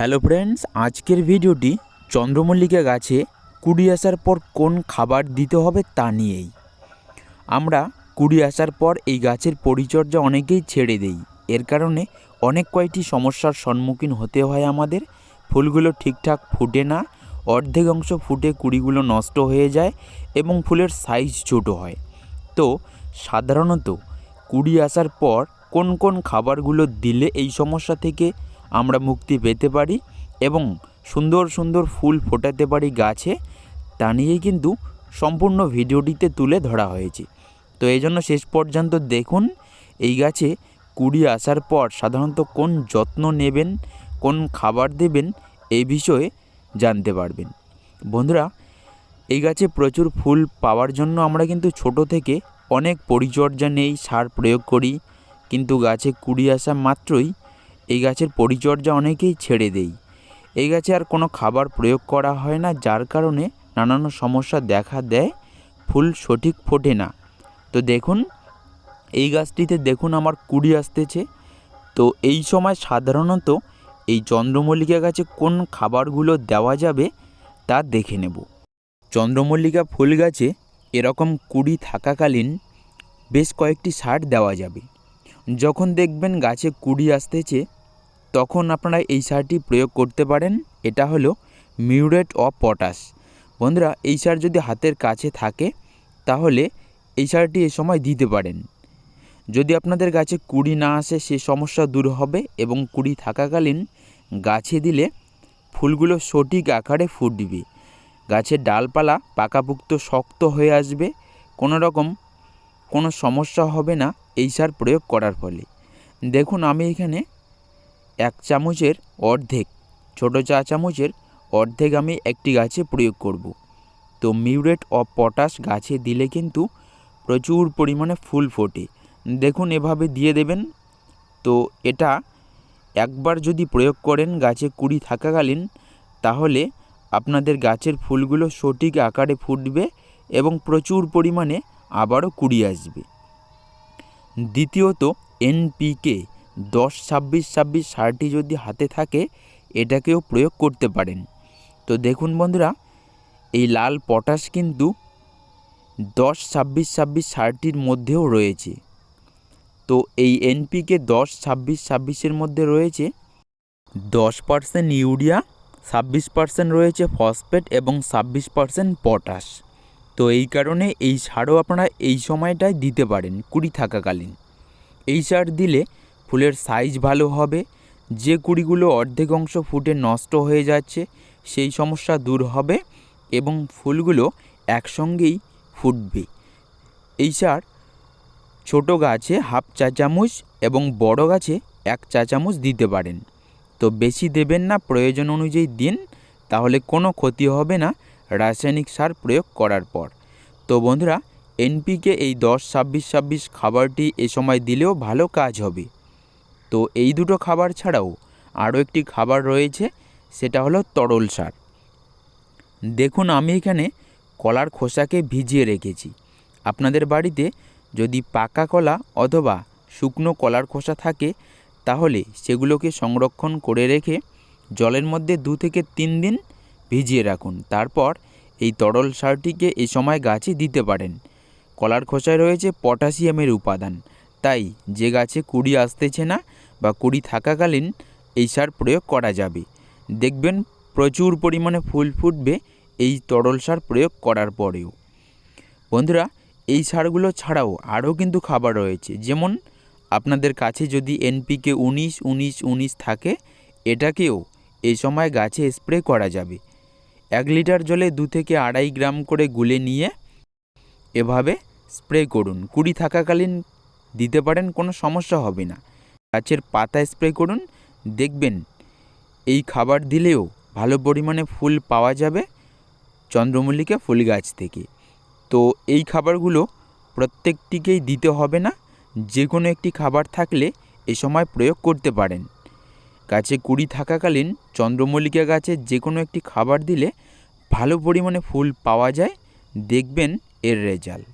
Hello friends, আজকের ভিডিওটি চন্দ্রমল্লিকা গাছে কুড়ি আসার পর কোন খাবার দিতে হবে তা নিয়েই। আমরা কুড়ি আসার পর এই গাছের পরিচর্যা অনেকেই ছেড়ে দেই। এর কারণে অনেক কয়টি সমস্যার সম্মুখীন হতে হয় আমাদের। ফুলগুলো ঠিকঠাক ফুটে না, অর্ধেক অংশ ফুটে কুড়িগুলো নষ্ট হয়ে যায় এবং ফুলের সাইজ ছোট হয়। তো সাধারণত কুড়ি আসার পর কোন কোন খাবারগুলো দিলে এই সমস্যা থেকে আমরা মুক্তি পেতে পারি এবং সুন্দর সুন্দর ফুল ফোটাতে পারি গাছে, তা নিয়েই কিন্তু সম্পূর্ণ ভিডিওটিতে তুলে ধরা হয়েছে। তো এই জন্য শেষ পর্যন্ত দেখুন, এই গাছে কুড়ি আসার পর সাধারণত কোন যত্ন নেবেন, কোন খাবার দেবেন, এই বিষয়ে জানতে পারবেন। বন্ধুরা, এই গাছে প্রচুর ফুল পাওয়ার জন্য আমরা কিন্তু ছোট থেকে অনেক পরিচর্যা নেই, সার প্রয়োগ করি, কিন্তু গাছে কুড়ি আসা মাত্রই এই গাছের পরিচর্যা অনেকেই ছেড়ে দেই। এই গাছে আর কোনো খাবার প্রয়োগ করা হয় না, যার কারণে নানান সমস্যা দেখা দেয়, ফুল সঠিক ফোটে না। তো দেখুন, এই গাছটিতে দেখুন আমার কুড়ি আসতেছে। তো এই সময় সাধারণত এই চন্দ্রমল্লিকা গাছে কোন খাবারগুলো দেওয়া যাবে তা দেখে নেব। চন্দ্রমল্লিকা ফুল গাছে এরকম কুড়ি থাকাকালীন বেশ কয়েকটি সার দেওয়া যাবে। যখন দেখবেন গাছে কুড়ি আসতেছে তখন আপনারা এই সারটি প্রয়োগ করতে পারেন। এটা হলো মিউরেট অফ পটাশ। বন্ধুরা, এই সার যদি হাতের কাছে থাকে, তাহলে এই সারটি এ সময় দিতে পারেন। যদি আপনাদের গাছে কুড়ি না আসে, সে সমস্যা দূর হবে এবং কুড়ি থাকাকালীন গাছে দিলে ফুলগুলো সঠিক আকারে ফুটবে। গাছের ডালপালা পাকাপুক্ত শক্ত হয়ে আসবে। কোনো রকম কোনো সমস্যা হবে না এই সার প্রয়োগ করার ফলে। দেখুন, আমি এখানে এক চামচের অর্ধেক, ছোট চা চামচের অর্ধেক আমি একটি গাছে প্রয়োগ করব। তো মিউরেট অফ পটাশ গাছে দিলে কিন্তু প্রচুর পরিমাণে ফুল ফোটে। দেখুন এভাবে দিয়ে দেবেন। তো এটা একবার যদি প্রয়োগ করেন গাছে কুড়ি থাকাকালীন, তাহলে আপনাদের গাছের ফুলগুলো সঠিক আকারে ফুটবে এবং প্রচুর পরিমাণে আবারও কুড়ি আসবে। দ্বিতীয়ত এনপিকে দশ, ছাব্বিশ ছাব্বিশ সারটি যদি হাতে থাকে, এটাকেও প্রয়োগ করতে পারেন। তো দেখুন বন্ধুরা, এই লাল পটাশ কিন্তু দশ, ছাব্বিশ ছাব্বিশ সারটির মধ্যেও রয়েছে। তো এই এনপিকে দশ, ছাব্বিশ, ছাব্বিশের মধ্যে রয়েছে, দশ পার্সেন্ট ইউরিয়া, ছাব্বিশ পার্সেন্ট রয়েছে ফসফেট এবং ছাব্বিশ পার্সেন্ট পটাশ। তো এই কারণে এই সারও আপনারা এই সময়টায় দিতে পারেন, কুড়ি থাকাকালীন। এই সার দিলে ফুলের সাইজ ভালো হবে, যে কুড়িগুলো অর্ধেক অংশ ফুটে নষ্ট হয়ে যাচ্ছে, সেই সমস্যা দূর হবে এবং ফুলগুলো একসঙ্গেই ফুটবে। এই সার ছোটো গাছে হাফ চা চামচ এবং বড় গাছে এক চা চামচ দিতে পারেন। তো বেশি দেবেন না, প্রয়োজন অনুযায়ী দিন, তাহলে কোনো ক্ষতি হবে না, রাসায়নিক সার প্রয়োগ করার পর। তো বন্ধুরা, এনপিকে এই দশ ছাব্বিশ ছাব্বিশ খাবারটি এ সময় দিলেও ভালো কাজ হবে। তো এই দুটো খাবার ছাড়াও আরও একটি খাবার রয়েছে, সেটা হলো তরল সার। দেখুন, আমি এখানে কলার খোসাকে ভিজিয়ে রেখেছি। আপনাদের বাড়িতে যদি পাকা কলা অথবা শুকনো কলার খোসা থাকে, তাহলে সেগুলোকে সংরক্ষণ করে রেখে জলের মধ্যে দু থেকে তিন দিন ভিজিয়ে রাখুন। তারপর এই তরল সারটিকে এই সময় গাছে দিতে পারেন। কলার খোসায় রয়েছে পটাশিয়ামের উপাদান। তাই যে গাছে কুড়ি আসতেছে না বা কুড়ি থাকাকালীন এই সার প্রয়োগ করা যাবে। দেখবেন প্রচুর পরিমাণে ফুল ফুটবে এই তরল সার প্রয়োগ করার পরেও। বন্ধুরা, এই সারগুলো ছাড়াও আরও কিন্তু খাবার রয়েছে। যেমন আপনাদের কাছে যদি এনপিকে উনিশ উনিশ উনিশ থাকে, এটাকেও এই সময় গাছে স্প্রে করা যাবে। এক লিটার জলে দু থেকে আড়াই গ্রাম করে গুলে নিয়ে এভাবে স্প্রে করুন। কুড়ি থাকাকালীন দিতে পারেন, কোনো সমস্যা হবে না। গাছের পাতা স্প্রে করুন, দেখবেন এই খাবার দিলেও ভালো পরিমাণে ফুল পাওয়া যাবে চন্দ্রমল্লিকা ফুল গাছ থেকে। তো এই খাবারগুলো প্রত্যেকটিকেই দিতে হবে না যে কোনো একটি খাবার থাকলে এ সময় প্রয়োগ করতে পারেন। গাছে কুড়ি থাকাকালীন চন্দ্রমল্লিকা গাছে যে কোনো একটি খাবার দিলে ভালো পরিমাণে ফুল পাওয়া যায়, দেখবেন এর রেজাল্ট